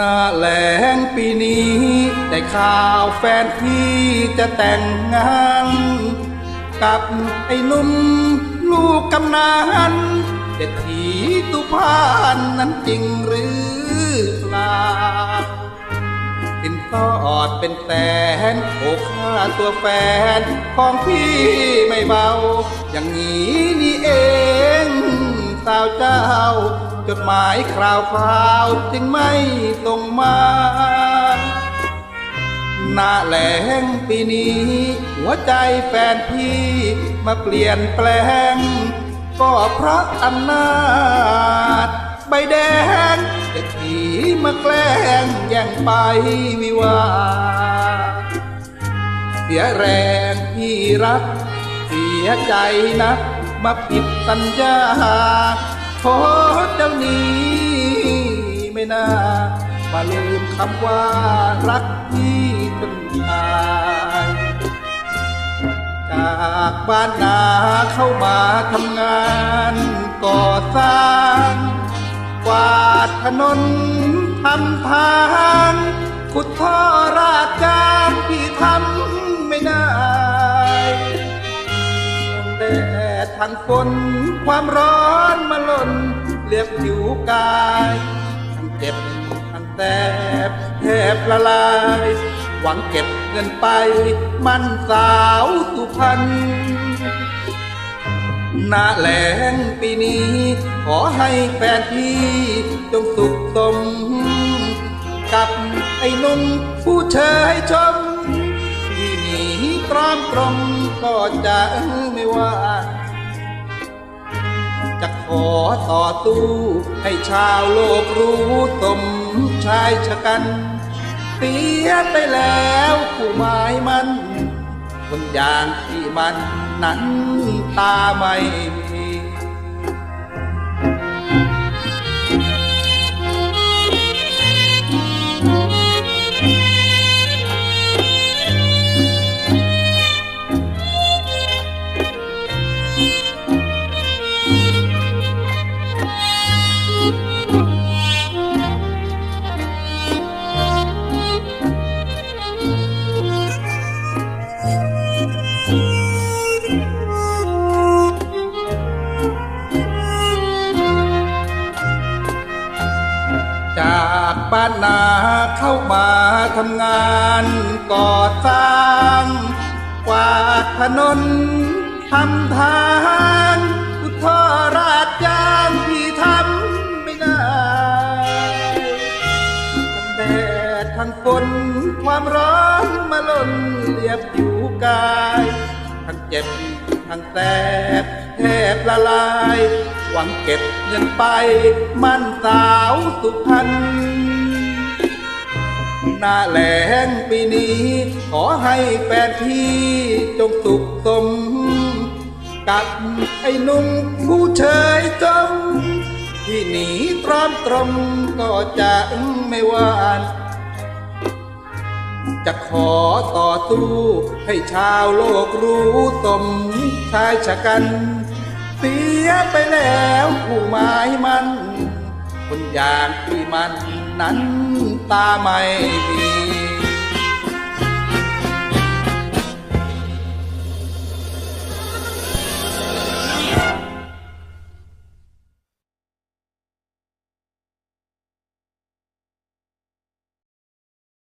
หน้าแหลงปีนี้ ได้ข่าวแฟนพี่จะแต่งงาน กับไอ้นุ่มลูกกำนันเด็ดทีตุพานนั้นจริงหรือเปล่าสินสอดเป็นแสนโอ้ค่าตัวแฟนของพี่ไม่เบา อย่างนี้นี่เองสาวเจ้า จดหมายคราวคราวจึงไม่ส่งมา หน้าแหลงปีนี้ หัวใจแฟนพี่มาเปลี่ยนแปลง ก็เพราะอำนาจใบแดงจะถีมาแกล้งแย่งไปวิวาเสียแรงที่รัก เสียใจนักมาผิดสัญญา โทษเจ้านี้ ไม่น่ามาลืมคำว่ารักที่ต้นชายจากบ้านนาเข้ามาทำงานก่อสร้างกวาดถนนทำทางขุดท่อราดยางที่ทำไม่ได้ ดทางฝนความร้อนมาหล่นเรียบผิวกายทั้งเจ็บทั้งแสบแทบละลาย หวังเก็บเงินไปมันสาวสุพรรณหน้าแหลงปีนี้ ขอให้แฟนพี่จงสุขสม กับไอ้นุ่มผู้เชยชมที่หนีตรอมตรมก็จะไม่ว่า ขอต่อสู้ให้ชาวโลกรู้สมชายชะกันเสียไปแล้วผู้หมายมัน คนอย่างที่มันนั้นตาไม่มี บ้านนาเข้ามาทำงานก่อสร้างกวาดถนนทำทางอุทธราชยางที่ทำไม่ได้ทั้งแดดทั้งฝนความร้อนมาล่นเรียบอยู่กายทั้งเจ็บทั้งแสบแทบละลาย หวังเก็บเงินไป มั่นสาวสุพรรณ หน้าแหลงปีนี้ ขอให้แฟนพี่จงสุขสม กับไอ้นุ่มผู้เชยจมที่หนีตรอมตรมก็จะไม่หวานจะขอต่อสู้ให้ชาวโลกรู้สมชายชะกัน เสียไปแล้วผู้หมายมัน คนอย่างที่มันนั้น ตาไม่มี